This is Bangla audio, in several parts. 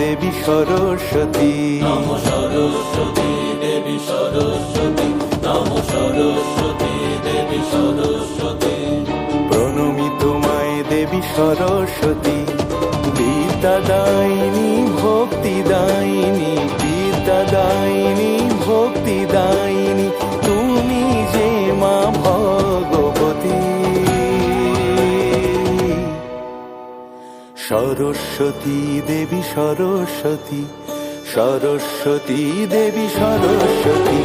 দেবী সরস্বতী। নম সরস্বতী দেবী সরস্বতী নম সরস্বতী দেবী সরস্বতী। প্রণমি তোমায় দেবী সরস্বতী বিদ্যাদায়িনী ভক্তিদায়িনী বিদ্যাদায়িনী ভক্তিদায়িনী তুমি সরস্বতী দেবী সরস্বতী সরস্বতী দেবী সরস্বতী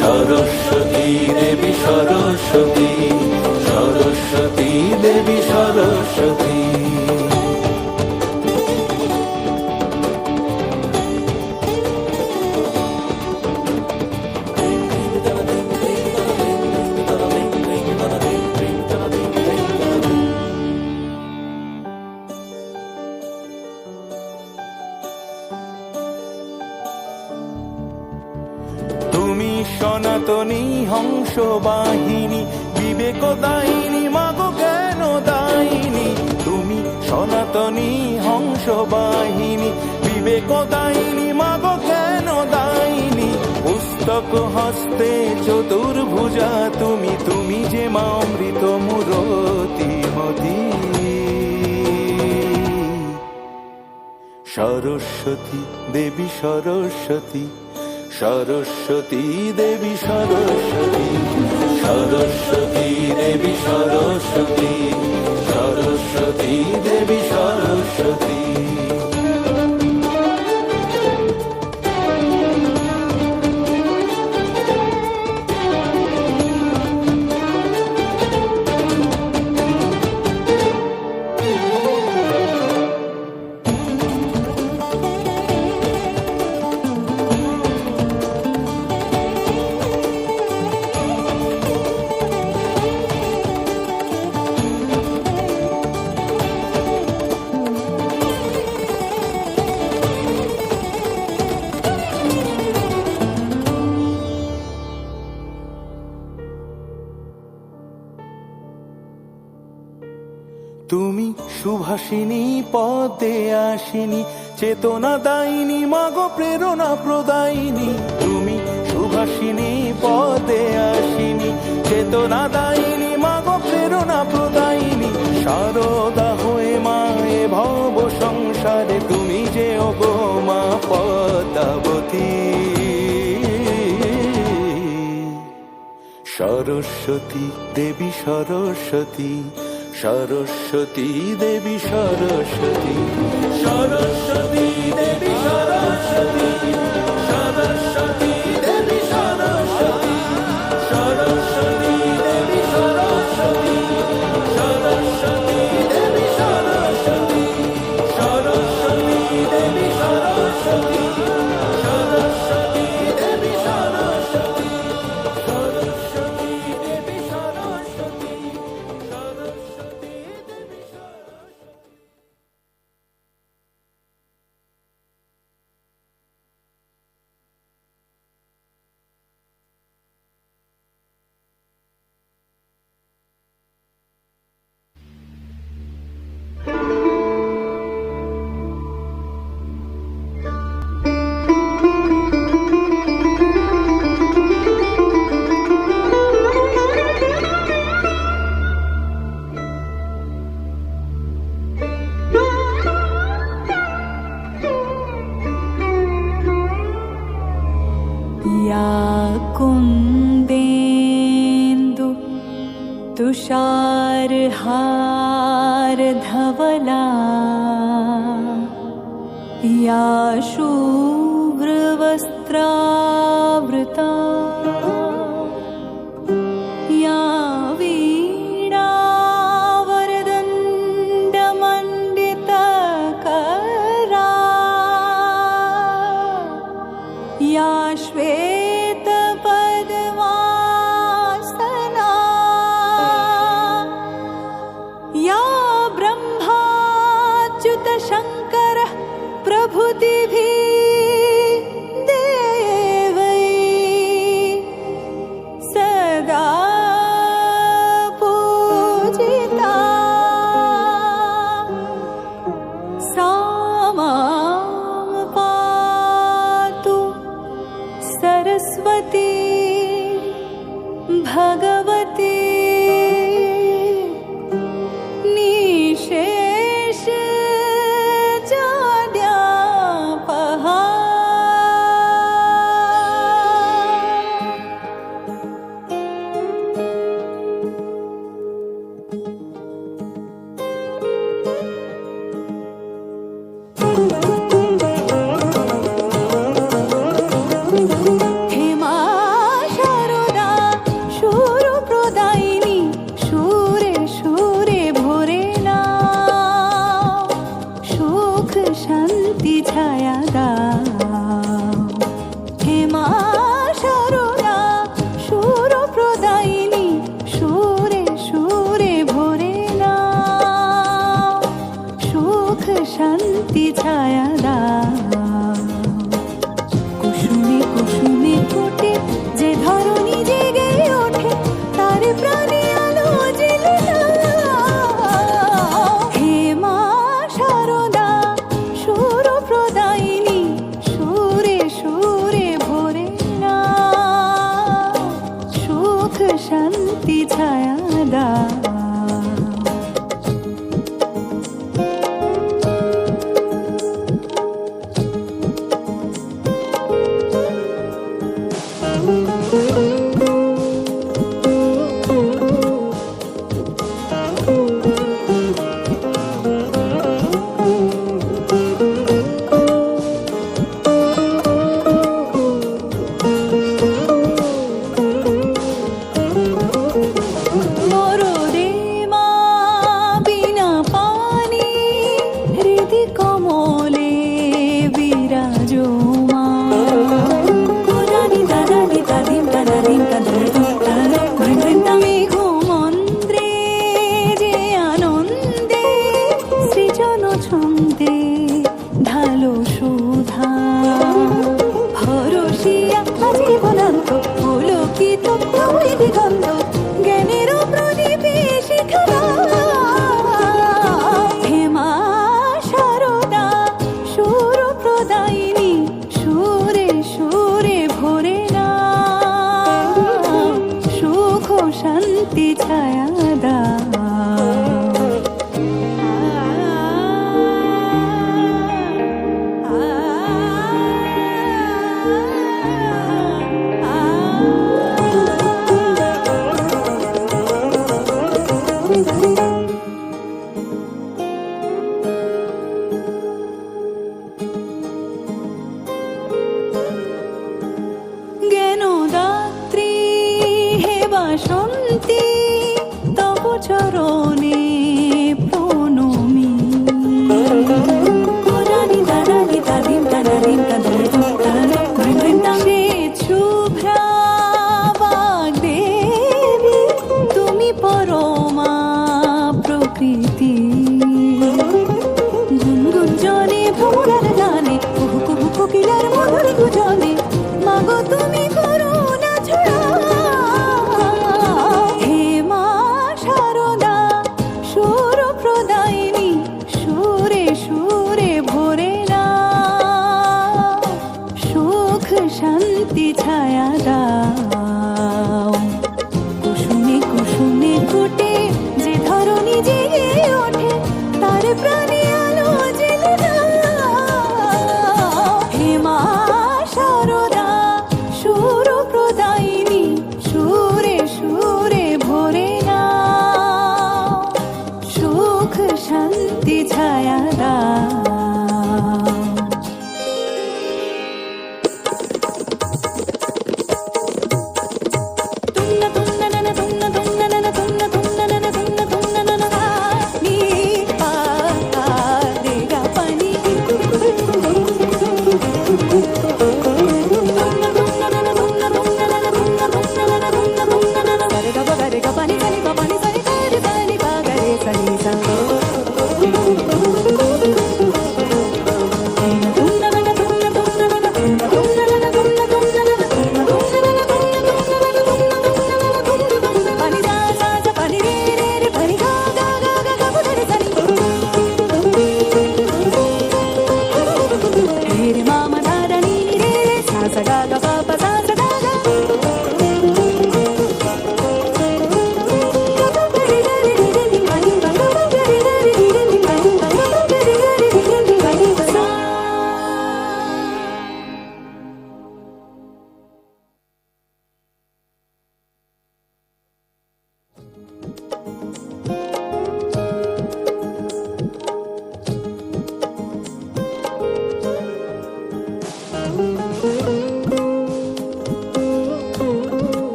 সরস্বতী দেবী সরস্বতী সরস্বতী দেবী সরস্বতী। হংস বাহিনী বিবেক দায়িনী, মাগো জ্ঞান দায়িনী? তুমি সনাতনী হংস বাহিনী বিবেক দায়িনী, মাগো জ্ঞান দায়িনী? পুস্তক হস্তে চতুর্ভুজা তুমি তুমি যে মা অমৃত মুরতি মতি। সরস্বতী দেবী সরস্বতী সরস্বতী দেবী সরস্বতী সরস্বতী দেবী সরস্বতী সরস্বতী দেবী সরস্বতী। সুভাষিনী পদে আসিনি, চেতনা দায়িনী, মাগো প্রেরণা প্রদায়িনী। তুমি সুভাষিনী পদে আসিনি, চেতনা দায়িনী, মাগো প্রেরণা প্রদায়িনী। সারদা হয়ে মা মায়ে ভব সংসারে, তুমি যে ওগো মা পদাবতী। সরস্বতী, দেবী সরস্বতী সরস্বতী দেবী সরস্বতী। সরস্বতী দেবী সরস্বতী। धवला शुव्रवस्त्रावृता या वीणावरदण्डमण्डितकरा या श्वे কুসুমে ফুটে যে ধরণী জেগে 저처럼.